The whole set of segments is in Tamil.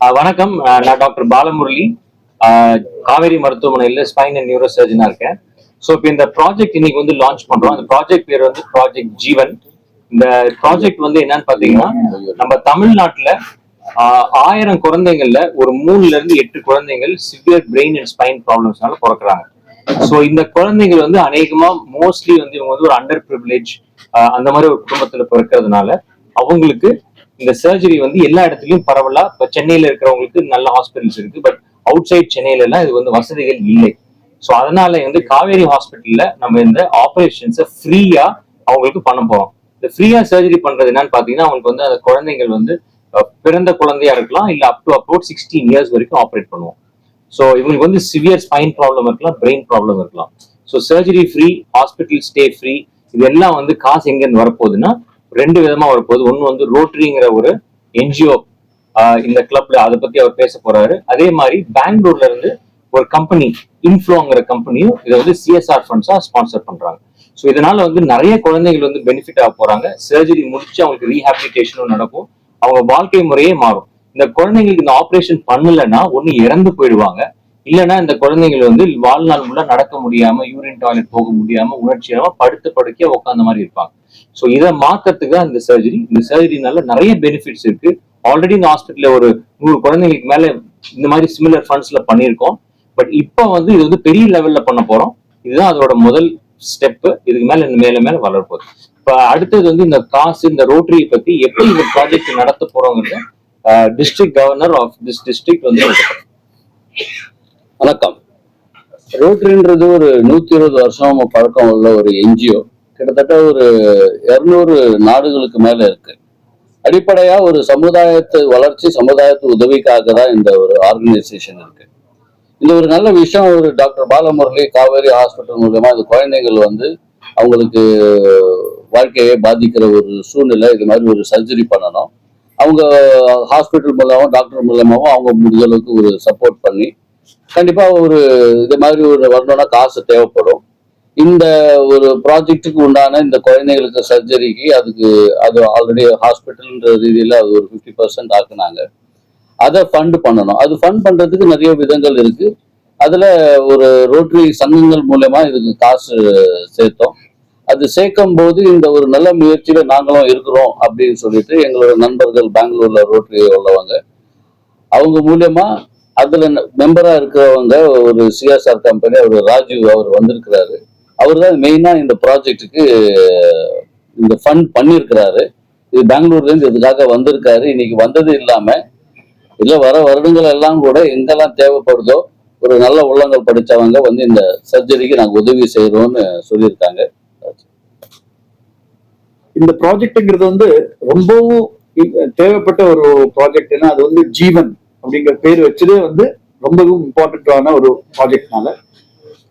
வணக்கம். நான் டாக்டர் பாலமுரளி. ஆஹ் காவேரி மருத்துவமனையில ஸ்பைன் அண்ட் நியூரோ சர்ஜனா இருக்கேன். ஸோ இப்போ இந்த ப்ராஜெக்ட் இன்னைக்கு வந்து லான்ச் பண்றோம். அந்த ப்ராஜெக்ட் பேர் வந்து ப்ராஜெக்ட் ஜீவன் இந்த ப்ராஜெக்ட் வந்து என்னன்னு பாத்தீங்கன்னா நம்ம தமிழ்நாட்டுல ஆஹ் ஆயிரம் குழந்தைங்கள்ல ஒரு மூணுல இருந்து எட்டு குழந்தைகள் சிவியர் பிரெயின் அண்ட் ஸ்பைன் ப்ராப்ளம்ஸ்னால பிறக்கிறாங்க. ஸோ இந்த குழந்தைகள் வந்து அநேகமா மோஸ்ட்லி வந்து இவங்க வந்து ஒரு அண்டர் ப்ரிவிலேஜ் அந்த மாதிரி ஒரு குடும்பத்துல பிறக்கிறதுனால அவங்களுக்கு இந்த சர்ஜரி வந்து எல்லா இடத்துலயும் பரவலா இப்ப சென்னையில இருக்கிறவங்களுக்கு நல்ல ஹாஸ்பிட்டல்ஸ் இருக்கு பட் அவுட் சைட் சென்னையில எல்லாம் இது வந்து வசதிகள் இல்லை. ஸோ அதனால வந்து காவேரி ஹாஸ்பிட்டல்ல நம்ம இந்த ஆப்ரேஷன்ஸை ஃப்ரீயா அவங்களுக்கு பண்ண போறோம். இந்த ஃப்ரீயா சர்ஜரி பண்றது என்னன்னு பாத்தீங்கன்னா அவங்களுக்கு வந்து அந்த குழந்தைகள் வந்து பிறந்த குழந்தையா இருக்கலாம் இல்ல up to abroad sixteen years வரைக்கும் ஆப்ரேட் பண்ணுவோம். ஸோ இவங்களுக்கு வந்து சிவியர் ஸ்பைன் ப்ராப்ளம் இருக்கலாம் பிரெயின் ப்ராப்ளம் இருக்கலாம். So surgery free hospital stay free இதெல்லாம் வந்து காசு எங்கேருந்து வரப்போகுதுன்னா ரெண்டு விதமா வரப்போகுது ஒன்று வந்து ரோட்டரிங்கிற ஒரு என்ஜிஓ இந்த கிளப்ல அதை பத்தி அவர் பேச போறாரு. அதே மாதிரி பெங்களூர்ல இருந்து ஒரு கம்பெனி இன்ஃப்ளோங்கிற கம்பெனியும் இதை வந்து சிஎஸ்ஆர் ஃபண்ட்ஸா ஸ்பான்சர் பண்றாங்க. ஸோ இதனால வந்து நிறைய குழந்தைகள் வந்து பெனிஃபிட் ஆக போறாங்க. சர்ஜரி முடிச்சு அவங்களுக்கு ரீஹாபிலிட்டேஷனும் நடக்கும். அவங்க வாழ்க்கை முறையே மாறும். இந்த குழந்தைங்களுக்கு இந்த ஆப்ரேஷன் பண்ணலைன்னா ஒன்று இறந்து போயிடுவாங்க. இல்லைன்னா இந்த குழந்தைகள் வந்து வாழ்நாள் முள்ள நடக்க முடியாம யூரின் டாய்லெட் போக முடியாம உணர்ச்சியாம படுத்து படுக்கையா உட்காந்த மாதிரி இருப்பாங்க. ஸோ இதை மாக்கிறதுக்கு தான் இந்த சர்ஜரி இந்த சர்ஜரினால நிறைய பெனிஃபிட்ஸ் இருக்கு. ஆல்ரெடி இந்த ஹாஸ்பிட்டல்ல ஒரு நூறு குழந்தைங்களுக்கு மேல இந்த மாதிரி சிமிலர் ஃபண்ட்ஸ்ல பண்ணியிருக்கோம். பட் இப்போ வந்து இது வந்து பெரிய லெவல்ல பண்ண போறோம். இதுதான் அதோட முதல் ஸ்டெப் இதுக்கு மேல இந்த மேல மேல வளரப்போகுது இப்போ அடுத்தது வந்து இந்த காசு இந்த ரோட்டரியை பத்தி எப்படி இந்த ப்ராஜெக்ட் நடத்த போறோங்கிறத district governor of this district வந்து வணக்கம். ரோட்டரின்றது ஒரு நூத்தி இருபது வருஷம் பழக்கம் உள்ள ஒரு என்ஜிஓ. கிட்டத்தட்ட ஒரு இருநூறு நாடுகளுக்கு மேல இருக்கு. அடிப்படையா ஒரு சமுதாயத்து வளர்ச்சி சமுதாயத்து உதவிக்காக தான் இந்த ஒரு ஆர்கனைசேஷன் இருக்கு. இந்த ஒரு நல்ல விஷயம் ஒரு டாக்டர் பாலமுரளி காவேரி ஹாஸ்பிட்டல் மூலயமா இந்த குழந்தைகள் வந்து அவங்களுக்கு வாழ்க்கையை பாதிக்கிற ஒரு சூழ்நிலை இது மாதிரி ஒரு சர்ஜரி பண்ணணும். அவங்க ஹாஸ்பிட்டல் மூலமாகவும் டாக்டர் மூலமாகவும் அவங்க முடிஞ்ச அளவுக்கு ஒரு சப்போர்ட் பண்ணி கண்டிப்பா ஒரு இது மாதிரி ஒரு வரணும்னா காசு தேவைப்படும். இந்த ஒரு ப்ராஜெக்ட்டுக்கு உண்டான இந்த குழந்தைங்களுக்கு சர்ஜரிக்கு அதுக்கு அது ஆல்ரெடி ஹாஸ்பிட்டல்ன்ற ரீதியில அது ஒரு ஃபிஃப்டி பர்சன்ட் ஆக்குனாங்க. அதை ஃபண்ட் பண்ணணும். அது ஃபண்ட் பண்றதுக்கு நிறைய விதங்கள் இருக்கு. அதுல ஒரு ரோட்டரி சங்கங்கள் மூலயமா இதுக்கு காசு சேர்த்தோம். அது சேர்க்கும் போது இந்த ஒரு நல்ல முயற்சியில நாங்களும் இருக்கிறோம் அப்படின்னு சொல்லிட்டு எங்களோட நண்பர்கள் பெங்களூர்ல ரோட்டரி உள்ளவங்க. அவங்க மூலியமா அதுல மெம்பரா இருக்கிறவங்க ஒரு சிஎஸ்ஆர் கம்பெனி அவர் ராஜீவ் அவர் வந்திருக்கிறாரு. அவர் தான் மெயினா இந்த ப்ராஜெக்டுக்கு இந்த ஃபண்ட் பண்ணியிருக்கிறாரு. இது பெங்களூர்ல இருந்து இதுக்காக வந்திருக்காரு. இன்னைக்கு வந்தது இல்லாம இல்ல வர வருடங்கள் எல்லாம் கூட எங்கெல்லாம் தேவைப்படுதோ ஒரு நல்ல உள்ளங்கள் படிச்சவங்க வந்து இந்த சர்ஜரிக்கு நாங்க உதவி செய்யறோம்னு சொல்லியிருக்காங்க. இந்த ப்ராஜெக்ட்ங்கிறது வந்து ரொம்பவும் தேவைப்பட்ட ஒரு ப்ராஜெக்ட்னா அது வந்து ஜீவன். அப்படிங்கிற பேர் வச்சதே வந்து ரொம்பவும் இம்பார்ட்டன்டான ஒரு ப்ராஜெக்ட்னால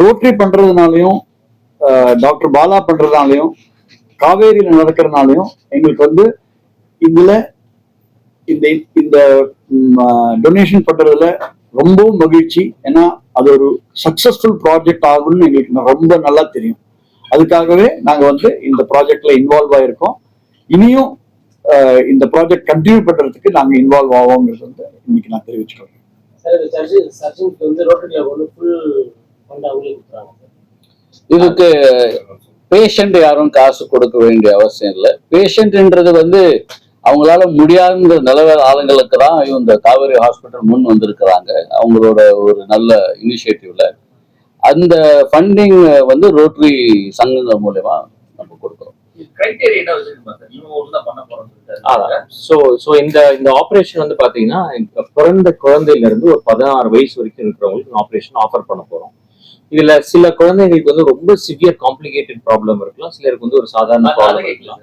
ரோட்டரி பண்றதுனாலையும் டாக்டர் பாலா பண்றதுனாலையும் காவேரியில நடக்கிறதுனாலையும் எங்களுக்கு வந்து இதுல இந்த இந்த டொனேஷன் பண்றதுல ரொம்பவும் மகிழ்ச்சி. ஏன்னா அது ஒரு சக்சஸ்ஃபுல் ப்ராஜெக்ட் ஆகும்னு எங்களுக்கு ரொம்ப நல்லா தெரியும். அதுக்காகவே நாங்க வந்து இந்த ப்ராஜெக்ட்ல இன்வால்வ் ஆயிருக்கோம். இனியும் இந்த ப்ராஜெக்ட் கண்டினியூ பண்றதுக்கு நாங்க இன்வால்வ் ஆவோங்கிறது வந்து இன்னைக்கு நான் சார் இதுக்கு பேஷண்ட் யாரும் காசு கொடுக்க வேண்டிய அவசியம் இல்லை. பேஷண்ட்ன்றது வந்து அவங்களால முடியாத நிலவர ஆளுங்களுக்கு தான் இந்த காவேரி ஹாஸ்பிட்டல் முன் வந்திருக்கிறாங்க. அவங்களோட ஒரு நல்ல இனிஷியேட்டிவ்ல அந்த ஃபண்டிங் வந்து ரோட்டரி சங்கங்கள் மூலயமா நம்ம கொடுக்குறோம். ஸோ ஸோ இந்த இந்த ஆப்ரேஷன் வந்து பாத்தீங்கன்னா இப்ப பிறந்த குழந்தையில இருந்து ஒரு பதினாறு வயசு வரைக்கும் இருக்கிறவங்களுக்கு ஆப்ரேஷன் ஆஃபர் பண்ண போறோம். இதுல சில குழந்தைங்களுக்கு வந்து ரொம்ப சிவியர் காம்ப்ளிகேட்டட் ப்ராப்ளம் இருக்கலாம். சிலருக்கு வந்து ஒரு சாதாரண ப்ராப்ளம் இருக்கலாம்.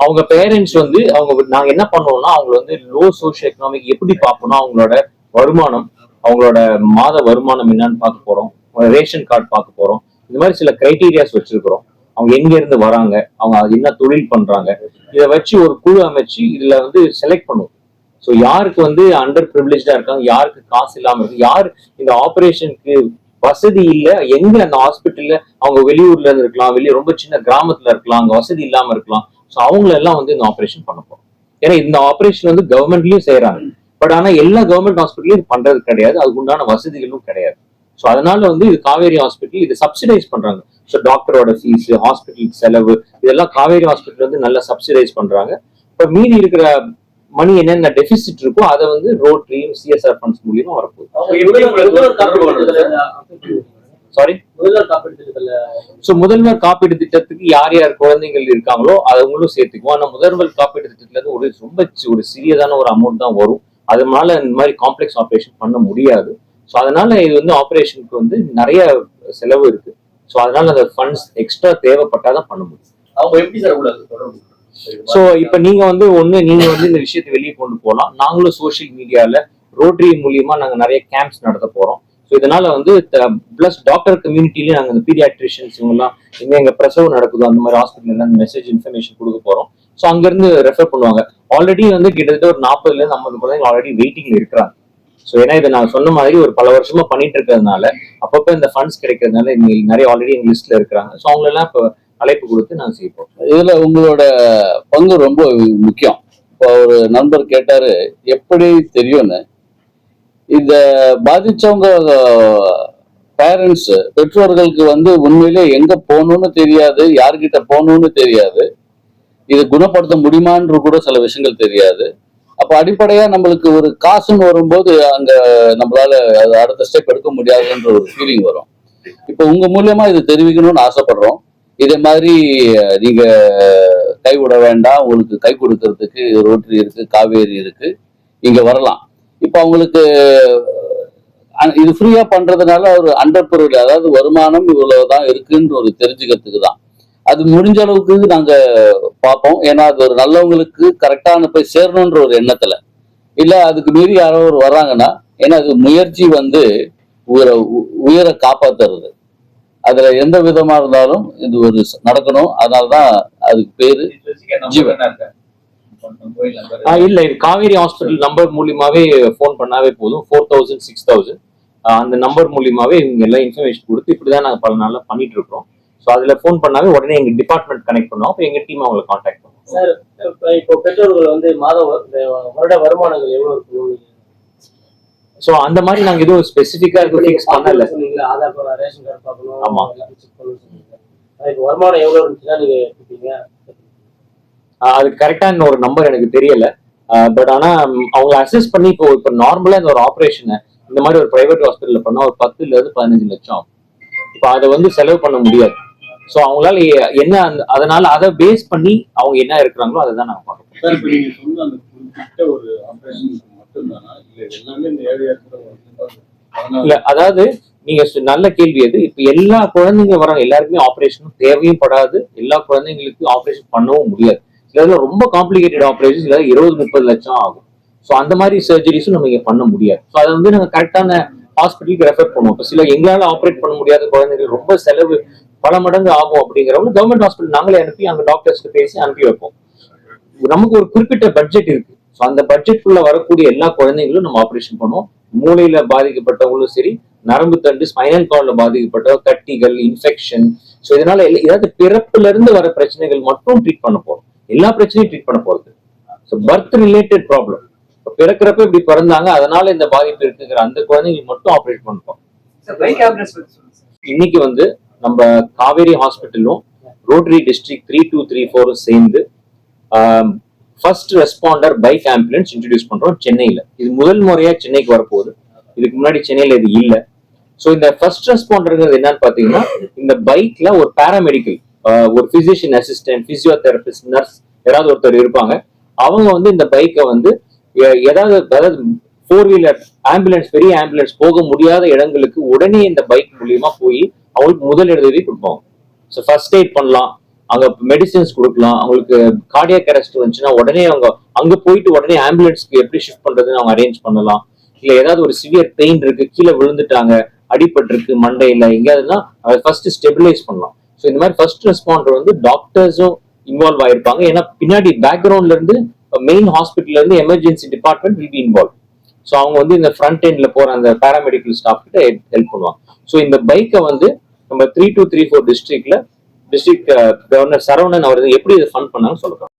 அவங்க பேரண்ட்ஸ் வந்து அவங்க நாங்க என்ன பண்ணுவோம்னா அவங்க வந்து லோ சோஷியோ எக்கனாமிக் எப்படி பார்ப்போம்னா அவங்களோட வருமானம் அவங்களோட மாத வருமானம் என்னன்னு பார்க்க போறோம். ரேஷன் கார்டு பார்க்க போறோம். இந்த மாதிரி சில கிரைட்டீரியாஸ் வச்சிருக்கிறோம். அவங்க எங்க இருந்து வராங்க அவங்க என்ன தொழில் பண்றாங்க இதை வச்சு ஒரு குழு அமைச்சு இதுல வந்து செலக்ட் பண்ணுவோம். ஸோ யாருக்கு வந்து அண்டர் ப்ரிவிலேஜா இருக்காங்க யாருக்கு காசு இல்லாம இருக்கு யார் இந்த ஆபரேஷனுக்கு வசதி இல்ல எங்க அந்த ஹாஸ்பிட்டல்ல அவங்க வெளியூர்ல இருந்து இருக்கலாம் வெளியே ரொம்ப சின்ன கிராமத்துல இருக்கலாம் அங்க வசதி இல்லாம இருக்கலாம். ஸோ அவங்கள எல்லாம் வந்து இந்த ஆபரேஷன் பண்ண போறோம். ஏன்னா இந்த ஆபரேஷன் வந்து கவர்மெண்ட்லயும் செய்யறாங்க பட் ஆனா எல்லா கவர்மெண்ட் ஹாஸ்பிட்டலையும் இது பண்றது கிடையாது அதுக்கு உண்டான வசதிகளும் கிடையாது. ஸோ அதனால வந்து இது காவேரி ஹாஸ்பிட்டல் இது சப்சிடைஸ் பண்றாங்க. ஸோ டாக்டரோட ஃபீஸ் ஹாஸ்பிட்டல் செலவு இதெல்லாம் காவேரி ஹாஸ்பிட்டல் வந்து நல்லா சப்சிடைஸ் பண்றாங்க. இப்போ மீதி இருக்கிற மணி என்னென்ன டெபிசிட் இருக்கோ அதை வந்து ரோட்ரியும் சிஎஸ்ஆர் ஃபண்ட்ஸ் மூலியமா வரப்போகுது? சாரி முதல்வர் காப்பீடு திட்டத்துல ஸோ முதல்வர் காப்பீடு திட்டத்துக்கு யார் யார் குழந்தைகள் இருக்காங்களோ அவங்களும் சேர்த்துக்குவோம். ஆனா முதல்வர் காப்பீடு திட்டத்துல இருந்து ஒரு ரொம்ப ஒரு சிறியதான ஒரு அமௌண்ட் தான் வரும். அதனால இந்த மாதிரி காம்ப்ளெக்ஸ் ஆப்ரேஷன் பண்ண முடியாது. ஸோ அதனால இது வந்து ஆப்ரேஷனுக்கு வந்து நிறைய செலவு இருக்கு. ஸோ அதனால அந்த ஃபண்ட்ஸ் எக்ஸ்ட்ரா தேவைப்பட்டாதான் பண்ண முடியும். அவங்க எப்படி சார் தொடர்பு? ஸோ இப்போ நீங்க வந்து ஒண்ணு நீங்க வந்து இந்த விஷயத்தை வெளியே கொண்டு போகலாம் நாங்களும் சோஷியல் மீடியால ரோட்டரி மூலியமா நாங்க நிறைய கேம்ப்ஸ் நடத்த போறோம். ஸோ இதனால வந்து பிளஸ் டாக்டர் கம்யூனிட்டிலேயே நாங்கள் இந்த பீடியாட்ரிஷியன்ஸ் இவங்கெல்லாம் எங்க எங்க பிரசவம் நடக்குதோ அந்த மாதிரி ஹாஸ்பிட்டல் அந்த மெசேஜ் இன்ஃபர்மேஷன் கொடுக்க போறோம். ஸோ அங்கிருந்து ரெஃபர் பண்ணுவாங்க. ஆல்ரெடி வந்து கிட்டத்தட்ட ஒரு நாற்பதுல இருந்து ஐம்பது குழந்தைங்க ஆல்ரெடி வெயிட்டிங்ல இருக்கிறாங்க. ஸோ ஏன்னா இதை நான் சொன்ன மாதிரி ஒரு பல வருஷமா பண்ணிட்டு இருக்கிறதுனால அப்பப்போ இந்த ஃபண்ட்ஸ் கிடைக்கிறதுனால இன்னைக்கு நிறைய ஆல்ரெடி எங்க லிஸ்ட்ல இருக்கிறாங்க. ஸோ அவங்களெல்லாம் இப்போ அழைப்பு கொடுத்து நான் செய்வோம் இதுல உங்களோட பங்கு ரொம்ப முக்கியம். இப்போ ஒரு நண்பர் கேட்டாரு எப்படி தெரியும்னு? இந்த பாதிச்சவங்க பேரண்ட்ஸ் பெற்றோர்களுக்கு வந்து உண்மையிலே எங்க போகணும்னு தெரியாது யார்கிட்ட போகணும்னு தெரியாது. இது குணப்படுத்த முடியுமான்ற கூட சில விஷயங்கள் தெரியாது. அப்ப அடிப்படையா நம்மளுக்கு ஒரு காசுன்னு வரும்போது அங்க நம்மளால அது அடுத்த ஸ்டெப் எடுக்க முடியாதுன்ற ஒரு ஃபீலிங் வரும். இப்போ உங்க மூலியமா இது தெரிவிக்கணும்னு ஆசைப்படுறோம். இதே மாதிரி அஹ், நீங்க கைவிட வேண்டாம். உங்களுக்கு கை கொடுக்கறதுக்கு ரோட்டரி இருக்கு காவேரி இருக்கு. இங்க வரலாம். இப்போ அவங்களுக்கு இது ஃப்ரீயா பண்றதுனால ஒரு அண்டர் பொருள் அதாவது வருமானம் இவ்வளவுதான் இருக்குன்னு ஒரு தெரிஞ்சுக்கிறதுக்கு தான் அது முடிஞ்ச அளவுக்கு நாங்க பார்ப்போம். ஏன்னா அது ஒரு நல்லவங்களுக்கு கரெக்டான போய் சேரணுன்ற ஒரு எண்ணத்துல. இல்ல அதுக்கு மீறி யாரோ ஒரு வர்றாங்கன்னா ஏன்னா அது முயற்சி வந்து உயிரை உ- உயிரை காப்பாத்துறது. அதுல எந்த விதமா இருந்தாலும் இது ஒரு நடக்கணும். அதனாலதான் அதுக்கு பேரு ஜீவன். ஆஹ் இல்ல இது காவேரி ஹாஸ்பிட்டல் நம்பர் மூலியமாவே ஃபோன் பண்ணாவே போதும். ஃபோர் தௌசண்ட் சிக்ஸ் தௌசண்ட் அந்த நம்பர் மூலியமாவே இவங்க எல்லாம் இன்ஃபர்மேஷன் கொடுத்து இப்படிதான் நாங்க பல நாள்ல பண்ணிட்டு இருக்கோம் ஸோ அதுல ஃபோன் பண்ணாவே உடனே எங்க டிபார்ட்மெண்ட் கனெக்ட் பண்ணுவோம் அப்போ எங்க டீம் அவங்களை காண்டாக்ட் பண்ணுவோம் சார் இப்ப பெற்றோர்கள் வந்து மாத வருட வருமானங்கள் எவ்வளவு இருக்கணும் ஸோ அந்த மாதிரி நாங்க எதுவும் ஸ்பெசிஃபிக்கா இப்ப எதுவும் ஃபிக்ஸ் பண்ணல. சொன்னீங்களா? ஆதார் கார்டு ரேஷன் கார்டு பார்க்கணும் ஆமா. எல்லாத்தையும் செக் பண்ணணும் சொன்னீங்க அதுக்கு வருமானம் எவ்வளவு இருந்துச்சுன்னா நீங்க கொடுப்பீங்க அது கரெக்டான ஒரு நம்பர் எனக்கு தெரியல. பட் ஆனா ம், அவங்க அசஸ் பண்ணி இப்போ இப்போ நார்மலா இந்த ஒரு ஆப்ரேஷனை இந்த மாதிரி ஒரு பிரைவேட் ஹாஸ்பிட்டல்ல பண்ணா ஒரு பத்துல இருந்து பதினஞ்சு லட்சம் இப்போ அதை வந்து செலவு பண்ண முடியாது. ஸோ அவங்களால என்ன அதனால அதை பேஸ் பண்ணி அவங்க என்ன இருக்கிறாங்களோ அதை தான் நாங்கள் பார்க்கணும் இல்ல அதாவது நீங்க நல்ல கேள்வி அது. இப்ப எல்லா குழந்தைங்க வராங்க எல்லாருக்குமே ஆபரேஷனும் தேவையும் படாது. எல்லா குழந்தைங்களுக்கு ஆபரேஷன் பண்ணவும் முடியாது. சிலதுல ரொம்ப காம்ப்ளிகேட்டட் ஆபரேஷன் சில இருபது முப்பது லட்சம் ஆகும். ஸோ அந்த மாதிரி சர்ஜரிஸும் நம்ம இங்க பண்ண முடியாது. ஸோ அதை வந்து நாங்க கரெக்டான ஹாஸ்பிட்டலுக்கு ரெஃபர் பண்ணுவோம். இப்போ சில எங்களால ஆப்ரேட் பண்ண முடியாத குழந்தைகள் ரொம்ப செலவு பல மடங்கு ஆகும் அப்படிங்கிறவங்க கவர்மெண்ட் ஹாஸ்பிட்டல் நாங்களே அனுப்பி அங்க டாக்டர்ஸ்க்கு பேசி அனுப்பி வைப்போம். நமக்கு ஒரு குறிப்பிட்ட பட்ஜெட் இருக்கு. ஸோ அந்த பட்ஜெட்குள்ள வரக்கூடிய எல்லா குழந்தைங்களும் நம்ம ஆப்ரேஷன் பண்ணுவோம். மூளையில பாதிக்கப்பட்டவங்களும் சரி நரம்பு தண்டு ஸ்பைனல் கார்டில் பாதிக்கப்பட்ட கட்டிகள் இன்ஃபெக்ஷன் ஸோ இதனால ஏதாவது பிறப்புல இருந்து வர பிரச்சனைகள் மட்டும் ட்ரீட் பண்ண போறோம். எல்லா பிரச்சனையும் ட்ரீட் பண்ண போறது ஸோ பர்த் ரிலேட்டட் ப்ராப்ளம் இப்போ பிறக்கிறப்ப இப்படி பிறந்தாங்க அதனால இந்த பாதிப்பு இருக்குங்கிற அந்த குழந்தைங்களுக்கு மட்டும் ஆப்ரேட் பண்ணுவோம். இன்னைக்கு வந்து நம்ம Kaveri ஹாஸ்பிட்டலும் Rotary district three two three ஃபோரும் சேர்ந்து first responder bike ambulance introduce பண்றோம் சென்னையில. இது முதல் முறையா சென்னைக்கு வரப்போகுது. இதுக்கு முன்னாடி சென்னையில இது இல்லை. ஸோ இந்த ஃபர்ஸ்ட் ரெஸ்பாண்டருங்கிறது என்னன்னு பாத்தீங்கன்னா இந்த பைக்ல ஒரு பேராமெடிக்கல் ஒரு பிசிஷியன் அசிஸ்டன்ட் பிசியோதெரபிஸ்ட் நர்ஸ் யாராவது ஒருத்தர் இருப்பாங்க. அவங்க வந்து இந்த பைக்கை வந்து எ- ஏதாவது அதாவது ஃபோர் வீலர் ஆம்புலன்ஸ் பெரிய ஆம்புலன்ஸ் போக முடியாத இடங்களுக்கு உடனே இந்த பைக் மூலியமா போய் அவங்களுக்கு முதல் உதவி கொடுப்போம். ஸோ ஃபர்ஸ்ட் எய்ட் பண்ணலாம். அங்க மெடிசின்ஸ் கொடுக்கலாம். அவங்களுக்கு கார்டியாக் அரெஸ்ட் வந்துச்சுன்னா உடனே அவங்க அங்க போயிட்டு உடனே ஆம்புலன்ஸ்க்கு எப்படி ஷிஃப்ட் பண்றதுன்னு அவங்க அரேஞ்ச் பண்ணலாம். இல்ல ஏதாவது ஒரு சிவியர் பெயின் இருக்கு கீழே விழுந்துட்டாங்க அடிபட்டிருக்கு மண்டையில எங்கேயாவதுன்னா அதை ஃபர்ஸ்ட் ஸ்டெபிலைஸ் பண்ணலாம். ஸோ இந்த மாதிரி ஃபர்ஸ்ட் ரெஸ்பாண்டர் வந்து டாக்டர்ஸும் இன்வால்வ் ஆயிருப்பாங்க. ஏன்னா பின்னாடி பேக்ரவுண்ட்ல இருந்து மெயின் ஹாஸ்பிட்டல்ல இருந்து emergency department will be involve so அவங்க வந்து இந்த ஃப்ரண்ட் எண்ட்ல போற அந்த பேராமெடிக்கல் ஸ்டாஃப் கிட்ட ஹெல்ப் பண்ணுவாங்க. ஸோ இந்த பைக்கை வந்து நம்ம த்ரீ டூ த்ரீ ஃபோர் டிஸ்ட்ரிக்ட்ல டிஸ்ட்ரிக்ட் கவர்னர் சரவணன் அவர் எப்படி இதை ஃபண்ட் பண்ணாங்கன்னு சொல்லுறோம்